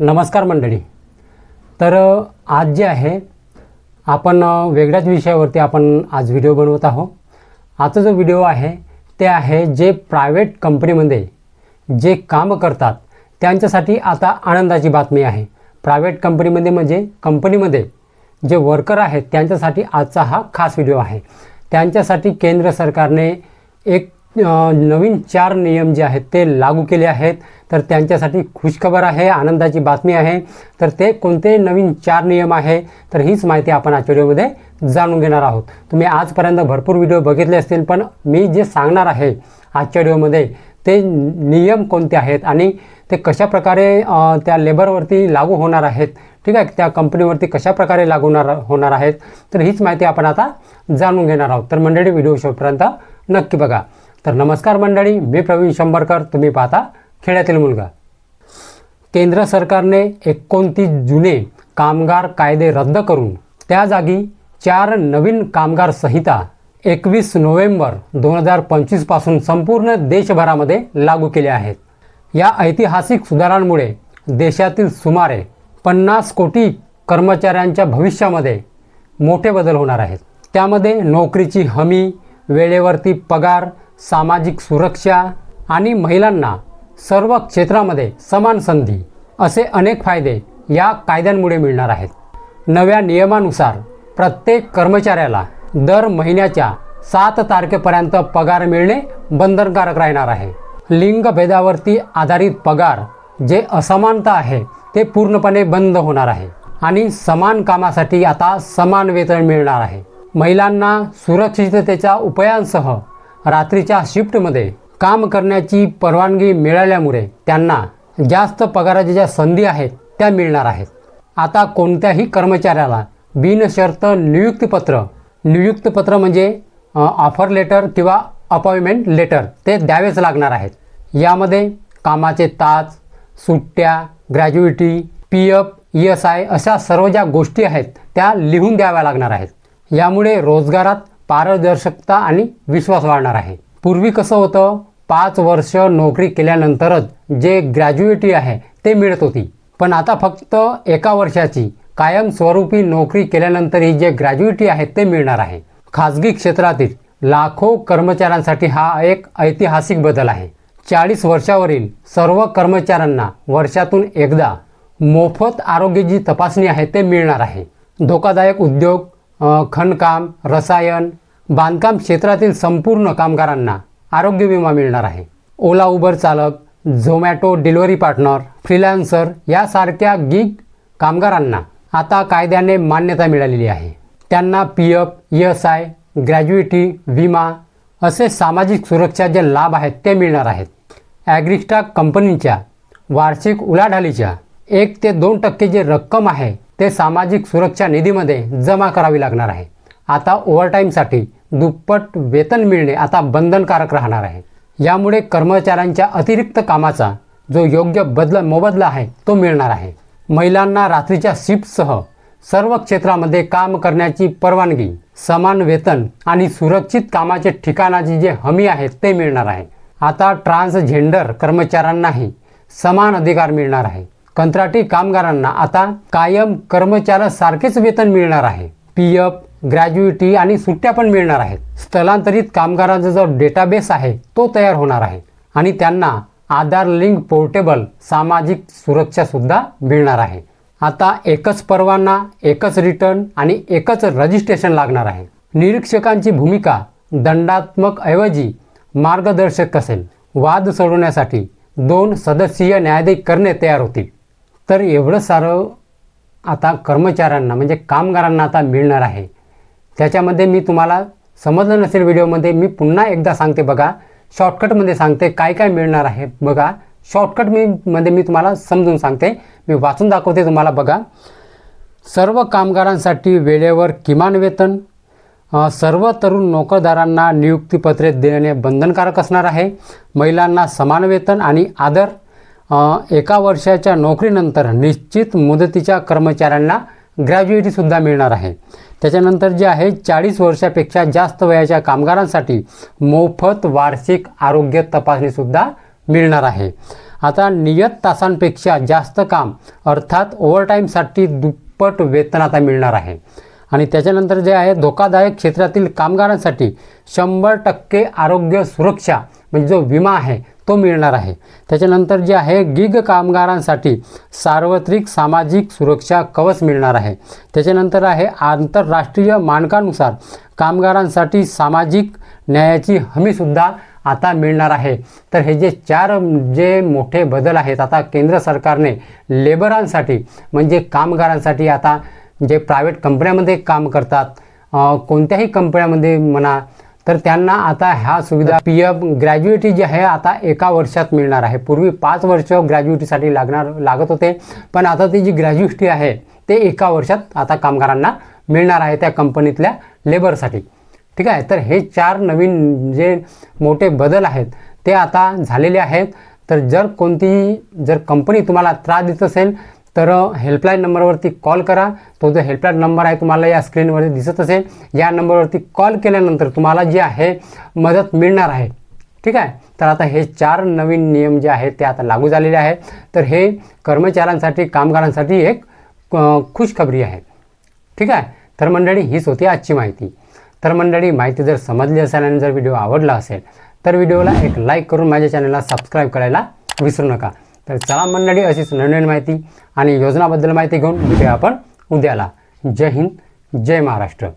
नमस्कार मंडळी. तर आज जे आहे आपण वेगळ्याच विषयावरती आपण आज व्हिडिओ बनवत आहोत. आजचा जो व्हिडिओ आहे ते आहे जे प्रायव्हेट कंपनीमध्ये जे काम करतात त्यांच्यासाठी आता आनंदाची बातमी आहे. प्रायव्हेट कंपनीमध्ये म्हणजे कंपनीमध्ये जे वर्कर आहेत त्यांच्यासाठी आजचा हा खास व्हिडिओ आहे. त्यांच्यासाठी केंद्र सरकारने एक नवीन चार नियम जे आहेत ते लागू केले आहेत. तर त्यांच्यासाठी खुशखबर आहे आनंदाची बातमी आहे. तर ते कोणते नवीन चार नियम आहे तर हीच माहिती आपण आज व्हिडिओमध्ये जाणून घेणार आहोत. तुम्ही आजपर्यंत भरपूर व्हिडिओ बघितले असतील पण मी जे सांगणार आहे आजच्या व्हिडिओमध्ये ते नियम कोणते आहेत आणि ते कशा प्रकारे त्या लेबरवरती लागू होणार आहेत ठीक आहे त्या कंपनीवरती कशाप्रकारे लागू होणार होणार आहेत तर हीच माहिती आपण आता जाणून घेणार आहोत. तर मंडळी व्हिडिओ शेवटपर्यंत नक्की बघा. तर नमस्कार मंडळी मी प्रवीण शंभरकर तुम्ही पाहता खेड्यातील मुलगा. केंद्र सरकारने एकोणतीस जुने कामगार कायदे रद्द करून त्या जागी चार नवीन कामगार संहिता एकवीस नोव्हेंबर दोन हजार पंचवीसपासून संपूर्ण देशभरामध्ये लागू केल्या आहेत. या ऐतिहासिक सुधारांमुळे देशातील सुमारे पन्नास कोटी कर्मचाऱ्यांच्या भविष्यामध्ये मोठे बदल होणार आहेत. त्यामध्ये नोकरीची हमी वेळेवरती पगार सामाजिक सुरक्षा आणि महिलांना सर्व क्षेत्रामध्ये समान संधी असे अनेक फायदे या कायद्यांमुळे मिळणार आहेत. नव्या नियमानुसार प्रत्येक कर्मचाऱ्याला दर महिन्याच्या सात तारखेपर्यंत पगार मिळणे बंधनकारक राहणार आहे. लिंगभेदावरती आधारित पगार जे असमानता आहे ते पूर्णपणे बंद होणार आहे आणि समान कामासाठी आता समान वेतन मिळणार आहे. महिलांना सुरक्षिततेच्या उपायांसह रात्रीच्या शिफ्टमध्ये काम करण्याची परवानगी मिळाल्यामुळे त्यांना जास्त पगाराच्या ज्या संधी आहेत त्या मिळणार आहेत. आता कोणत्याही कर्मचाऱ्याला बिनशर्त नियुक्तीपत्र नियुक्तीपत्र म्हणजे ऑफर लेटर किंवा अपॉइंटमेंट लेटर ते द्यावेच लागणार आहेत. यामध्ये कामाचे तास सुट्ट्या gratuity P F E S I अशा सर्व ज्या गोष्टी आहेत त्या लिहून द्याव्या लागणार आहेत. यामुळे रोजगारात पारदर्शकता आणि विश्वास वाढणार आहे. पूर्वी कसं होतं? पाच वर्ष नोकरी केल्यानंतरच जे ग्रॅज्युएटी आहे ते मिळत होती. पण आता फक्त एका वर्षाची कायमस्वरूपी नोकरी केल्यानंतर ही जे ग्रॅज्युएटी आहे ते मिळणार आहे. खाजगी क्षेत्रातील लाखो कर्मचाऱ्यांसाठी हा एक ऐतिहासिक बदल आहे. चाळीस वर्षावरील सर्व कर्मचाऱ्यांना वर्षातून एकदा मोफत आरोग्याची तपासणी आहे ते मिळणार आहे. धोकादायक उद्योग खणकाम रसायन बांधकाम क्षेत्रातील संपूर्ण कामगारांना आरोग्य विमा मिळणार आहे. ओला उबर चालक झोमॅटो डिलिव्हरी पार्टनर फ्रीलान्सर यासारख्या गिग कामगारांना आता कायद्याने मान्यता मिळालेली आहे. त्यांना P F S I gratuity विमा असे सामाजिक सुरक्षा जे लाभ आहेत ते मिळणार आहेत. ॲग्रिस्टा कंपनीच्या वार्षिक उलाढालीच्या एक ते दोन टक्के जे रक्कम आहे ते सामाजिक सुरक्षा निधीमध्ये जमा करावी लागणार आहे. आता ओव्हरटाईमसाठी दुप्पट वेतन मिळणे आता बंधनकारक राहणार आहे. यामुळे कर्मचाऱ्यांच्या अतिरिक्त कामाचा जो योग्य बदल मोबदला आहे तो मिळणार आहे. महिलांना रात्रीच्या शिफ्टसह सर्व क्षेत्रामध्ये काम करण्याची परवानगी समान वेतन आणि सुरक्षित कामाचे ठिकाणाची जे हमी आहे ते मिळणार आहे. आता ट्रान्सजेंडर कर्मचाऱ्यांनाही समान अधिकार मिळणार आहे. कंत्राटी कामगारांना आता कायम कर्मचाऱ्यासारखेच वेतन मिळणार आहे. पी एफ ग्रॅज्युइटी आणि सुट्ट्या पण मिळणार आहेत. स्थलांतरित कामगारांचा जो डेटाबेस आहे तो तयार होणार आहे. आणि त्यांना आधार लिंक पोर्टेबल सामाजिक सुरक्षासुद्धा मिळणार आहे. आता एकच परवाना एकच रिटर्न आणि एकच रजिस्ट्रेशन लागणार आहे. निरीक्षकांची भूमिका दंडात्मक ऐवजी मार्गदर्शक असेल. वाद सोडवण्यासाठी दोन सदस्यीय न्यायाधीश करणे तयार होतील. तर एवढं सारं आता कर्मचाऱ्यांना म्हणजे कामगारांना आता मिळणार आहे. त्याच्यामध्ये मी तुम्हाला समजलं नसेल व्हिडिओमध्ये मी पुन्हा एकदा सांगते बघा. शॉर्टकटमध्ये सांगते काय काय मिळणार आहे बघा. शॉर्टकट मी मध्ये मी तुम्हाला समजून सांगते. मी वाचून दाखवते तुम्हाला बघा. सर्व कामगारांसाठी वेळेवर किमान वेतन सर्व तरुण नोकरदारांना नियुक्तीपत्रे देणे बंधनकारक असणार आहे. महिलांना समान वेतन आणि आदर एका वर्षाच्या नोकरीनंतर निश्चित मुदतीच्या कर्मचाऱ्यांना ग्रॅज्युएटीसुद्धा मिळणार आहे. त्याच्यानंतर जे आहे चाळीस वर्षापेक्षा जास्त वयाच्या कामगारांसाठी मोफत वार्षिक आरोग्य तपासणीसुद्धा मिळणार आहे. आता नियत तासांपेक्षा जास्त काम अर्थात ओव्हरटाईमसाठी दुप्पट वेतन आता मिळणार आहे. आणि त्याच्यानंतर जे आहे धोकादायक क्षेत्रातील कामगारांसाठी शंभर टक्के आरोग्य सुरक्षा म्हणजे जो विमा आहे तो मिळणार आहे. त्याच्यानंतर जे आहे गिग कामगारांसाठी सार्वत्रिक सामाजिक सुरक्षा कवच मिळणार आहे. त्याच्यानंतर आहे आंतरराष्ट्रीय मानकानुसार कामगारांसाठी सामाजिक न्यायाची हमीसुद्धा आता मिळणार आहे. तर हे जे चार जे मोठे बदल आहेत आता केंद्र सरकारने लेबरांसाठी म्हणजे कामगारांसाठी आता जे प्रायव्हेट कंपन्यामध्ये काम करतात कोणत्याही कंपन्यामध्ये म्हणा तर त्यांना आता ह्या सुविधा पी एफ ग्रॅज्युएटी जी आहे आता एका वर्षात मिळणार आहे. पूर्वी पाच वर्ष ग्रॅज्युएटीसाठी लागणार लागत होते. पण आता ती जी ग्रॅज्युएटी आहे ते एका वर्षात आता कामगारांना मिळणार आहे त्या कंपनीतल्या लेबरसाठी ठीक आहे? तर हे चार नवीन जे मोठे बदल आहेत ते आता झालेले आहेत. तर जर कोणतीही जर कंपनी तुम्हाला त्रास देत असेल तर हेल्पलाईन नंबरवरती कॉल करा. तो जो हेल्पलाईन नंबर आहे तुम्हाला या स्क्रीनवरती दिसत असेल. या नंबरवरती कॉल केल्यानंतर तुम्हाला जे आहे मदत मिळणार आहे. ठीक आहे? तर आता हे चार नवीन नियम जे आहेत ते आता लागू झालेले आहेत. तर हे कर्मचाऱ्यांसाठी कामगारांसाठी एक खुशखबरी आहे. ठीक आहे? तर मंडळी हीच होती आजची माहिती. तर मंडळी माहिती जर समजली असेल आणि जर व्हिडिओ आवडला असेल तर व्हिडिओला एक लाईक करून माझ्या चॅनलला सबस्क्राईब करायला विसरू नका. तर चला मंडळी अशीच नवीन माहिती आणि योजनाबद्दल माहिती घेऊन भेटूया आपण उद्याला. जय हिंद जय महाराष्ट्र.